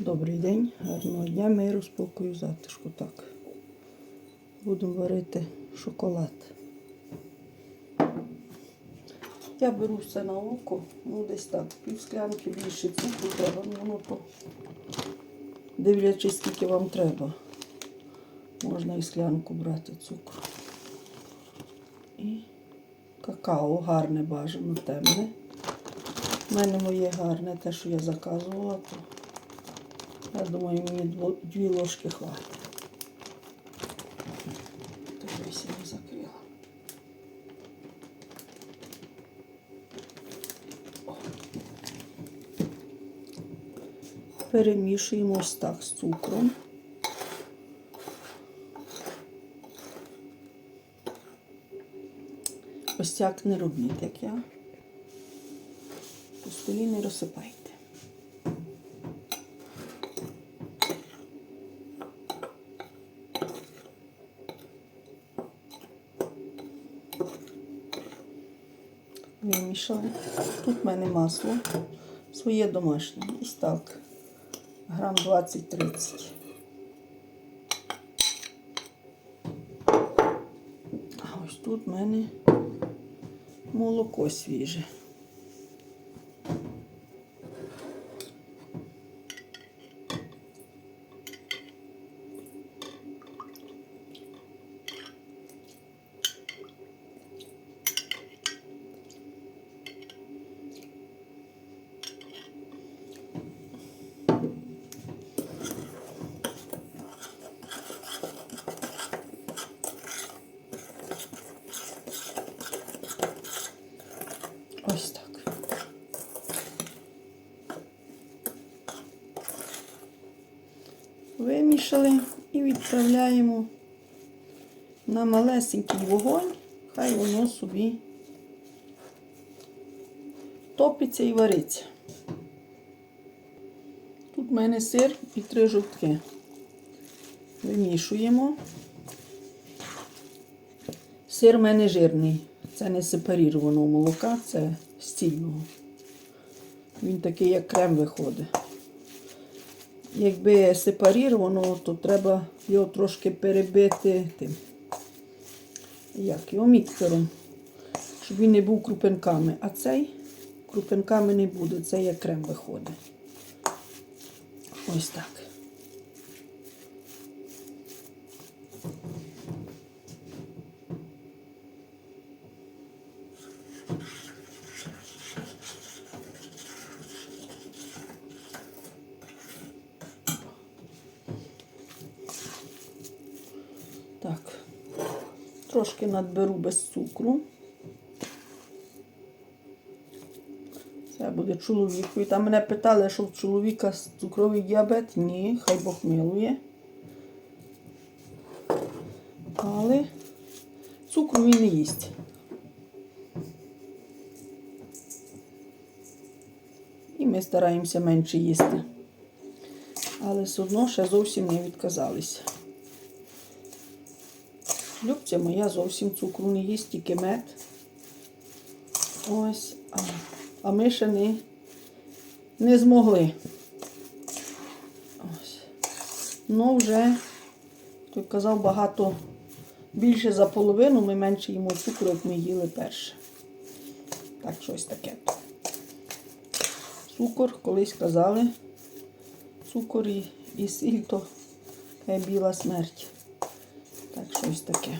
Добрий день, гарного дня, миру, спокою, затишку. Так. Будемо варити шоколад. Я беру все на око, ну десь так, пів склянки більше цукру треба, ну воно то дивлячись, скільки вам треба. Можна і склянку брати цукру. І какао гарне бажано, темне. У мене моє гарне, те, що я заказувала, то я думаю, мені дві ложки хватить. Дивись, я не закрила. Перемішуємо ось так з цукром. Ось так не робіть, як я. По столі не розсипайте. Вимішали. Тут в мене масло своє домашнє. І так. Грам 20-30. А ось тут в мене молоко свіже. Ось так. Вимішали і відправляємо на малесенький вогонь, хай воно собі топиться і вариться. Тут в мене сир і три жовтки. Вимішуємо. Сир в мене жирний. Це не сепарірованого молока, це стільного. Він такий, як крем виходить. Якби сепаріровано, то треба його трошки перебити тим. Як його міксером, щоб він не був крупинками. А цей крупинками не буде, це як крем виходить. Ось так. Так, трошки надберу без цукру. Це буде чоловікові. Там мене питали, що в чоловіка цукровий діабет. Ні, хай Бог милує. Але цукру він не їсть. І ми стараємося менше їсти. Але все одно ще зовсім не відказалися. Любця моя зовсім цукру не їсть, тільки мед. Ось. А, а ми ще не, не змогли. Ось. Ну, вже, той казав, багато більше за половину, ми менше їмо цукру, як ми їли перше. Так, щось таке. Цукор, колись казали, цукор і, і сіль то е, біла смерть. Щось таке.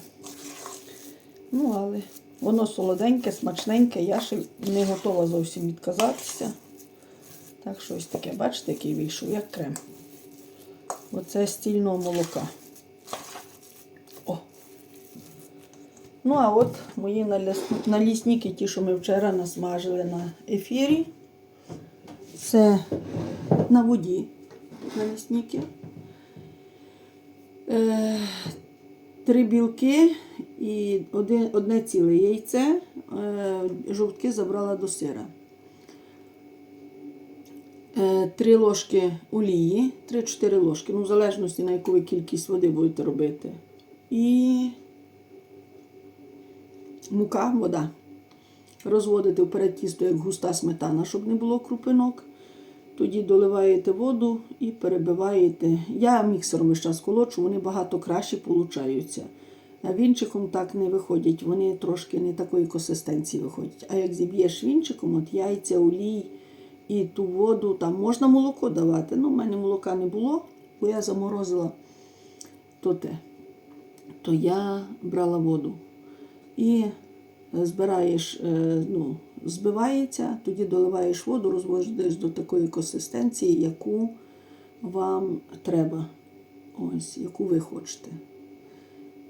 Ну, але воно солоденьке, смачненьке, я ще не готова зовсім відказатися. Так, щось таке. Бачите, який вийшов, як крем. Оце стільного молока. О! Ну, а от мої налісники, ті, що ми вчора насмажили на ефірі. Це на воді налісники. Три білки і один, одне ціле яйце. Е, жовтки забрала до сира. Е, три ложки олії, 3-4 ложки, ну, в залежності на яку ви кількість води будете робити. І мука, вода. Розводити вперед тісто, як густа сметана, щоб не було крупинок. Тоді доливаєте воду і перебиваєте. Я міксером час колочу, вони багато краще получаються. А вінчиком так не виходять, вони трошки не такої консистенції виходять. А як зіб'єш вінчиком, от яйця, олій і ту воду, там можна молоко давати. Ну, в мене молока не було, бо я заморозила то те. То я брала воду. І збираєш, е, ну, збивається, тоді доливаєш воду, розводиш до такої консистенції, яку вам треба. Ось, яку ви хочете.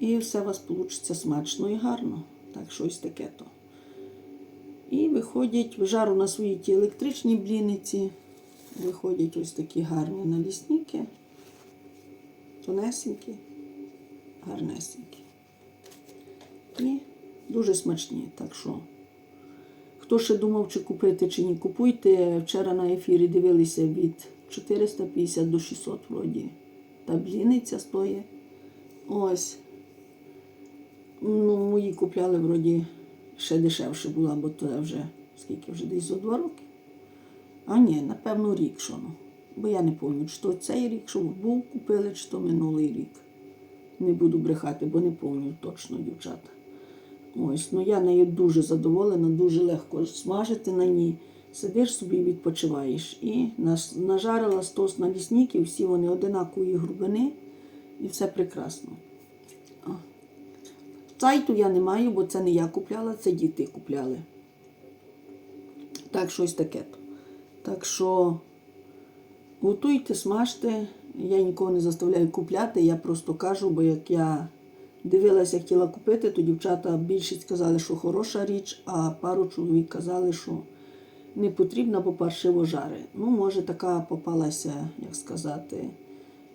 І все у вас вийде смачно і гарно. Так, щось таке то. І виходять в жару на своїй ті електричній бліниці. Виходять ось такі гарні налісники. Тонесенькі, гарнесенькі. І дуже смачні. Так що, хто ще думав, чи купити, чи ні, купуйте. Вчора на ефірі дивилися від 450 до 600 вроді. Та бліниця стоїть. Ось. Ну, мої купляли вроді ще дешевше була, бо то вже скільки вже десь за два роки. А ні, напевно, рік що ну. Бо я не пам'ятаю, чи то цей рік, що був купили, чи то минулий рік. Не буду брехати, бо не пам'ятаю точно, дівчата. Ось, ну я нею дуже задоволена, дуже легко смажити на ній. Сидиш собі відпочиваєш. І нажарила стос на лісників, всі вони одинакової грубини, і все прекрасно. Сайту я не маю, бо це не я купляла, це діти купляли. Так, щось таке. Так що готуйте, смажте. Я нікого не заставляю купляти, я просто кажу, бо як я дивилася, хотіла купити, то дівчата більшість сказали, що хороша річ, а пару чоловік казали, що не потрібна, бо паршиво жари. Ну, може, така попалася, як сказати,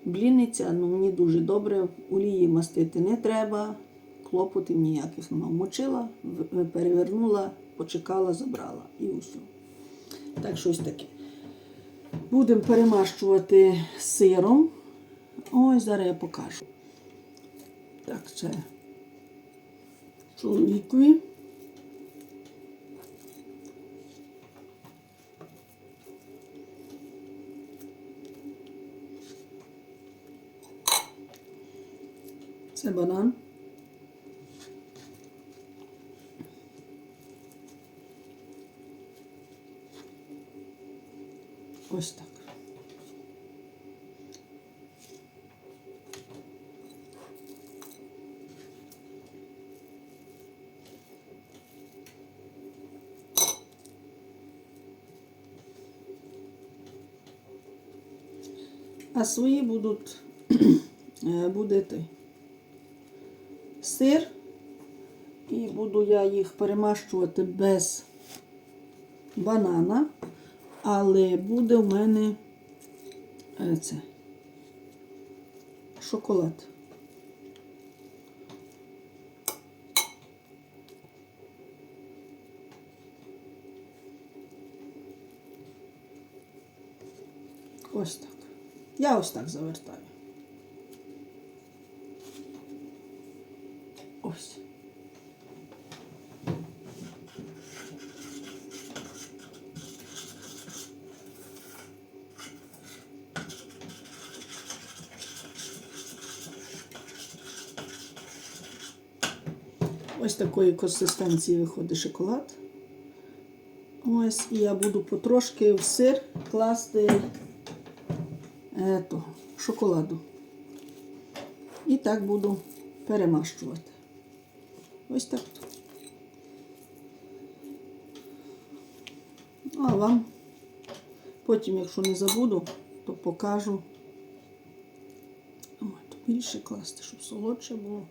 блінниця. Ну, мені дуже добре. Олії мастити не треба, клопотів ніяких нема. Мочила, перевернула, почекала, забрала і усе. Так, щось таке. Будемо перемащувати сиром. Ось зараз я покажу. Так, це чоловікові. Це банан. Ось так. А свої будуть е, буде той сир. І буду я їх перемащувати без банана, але буде в мене е, це шоколад. Ось так. Я ось так завертаю. Ось. Ось такої консистенції виходить шоколад. Ось, і я буду потрошки в сир класти ето, шоколаду. І так буду перемащувати. Ось так. Ну, А вам потім, якщо не забуду, то покажу. Більше класти, щоб солодше було.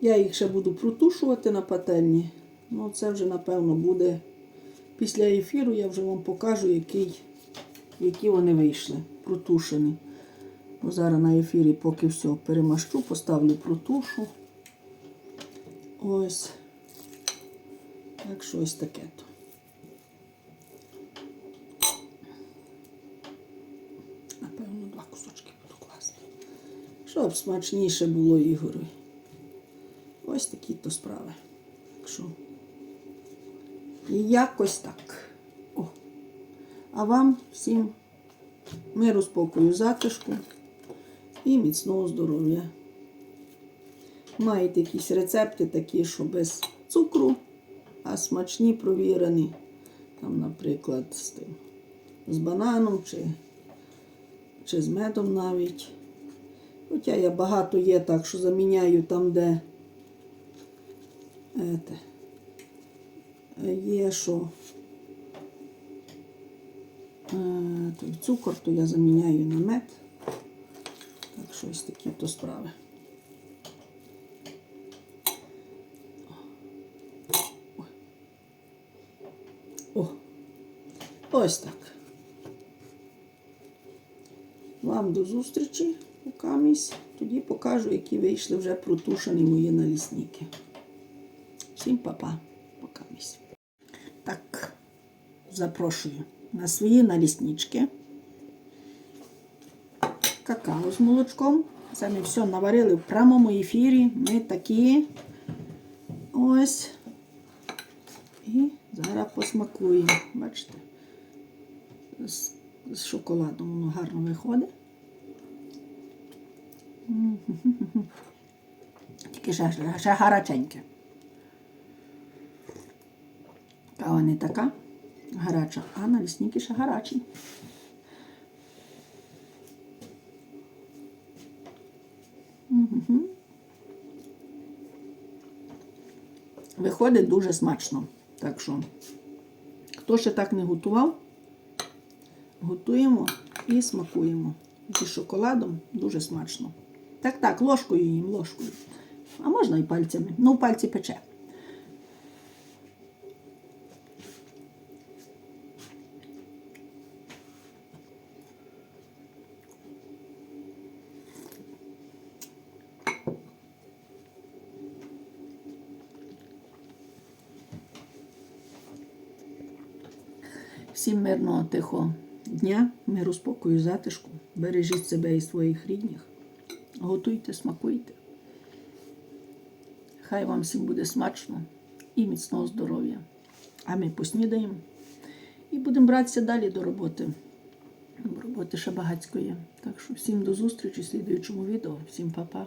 Я їх ще буду протушувати на пательні. Ну, це вже, напевно, буде після ефіру, я вже вам покажу, який, які вони вийшли, протушені. Бо зараз на ефірі, поки все перемащу, поставлю протушу. Ось. Так що ось таке то. Напевно, два кусочки буду класти. Щоб смачніше було Ігорю. Ось такі то справи. Так що. І якось так. А вам всім миру, спокою, затишку і міцного здоров'я. Маєте якісь рецепти такі, що без цукру, а смачні провірені. Там, наприклад, з, тим, з бананом чи, чи з медом навіть. Хоча я багато є так, що заміняю там, де ете, є що е, той цукор, то я заміняю на мед. Так, щось такі то справи. О, ось так. Вам до зустрічі у камісь. Тоді покажу, які вийшли вже протушені мої налісники. Всім па-па, покамісь. Так, запрошую на свої наліснички. Какао з молочком. Ми все наварили в прямому ефірі. Ми такі ось. І зараз посмакуємо. Бачите? З, з шоколадом воно гарно виходить. Тільки ще, ще гаряченьке. Кава не така гаряча, а налісники ще гарячі. Виходить дуже смачно. Так що, хто ще так не готував, готуємо і смакуємо. Зі шоколадом дуже смачно. Так, так, ложкою їм, ложкою. А можна і пальцями. Ну, пальці пече. Всім мирного тихого дня, миру, спокою, затишку. Бережіть себе і своїх рідних. Готуйте, смакуйте. Хай вам всім буде смачно і міцного здоров'я. А ми поснідаємо і будемо братися далі до роботи. Роботи ще багатської. Так що всім до зустрічі в слідуючому відео. Всім па-па.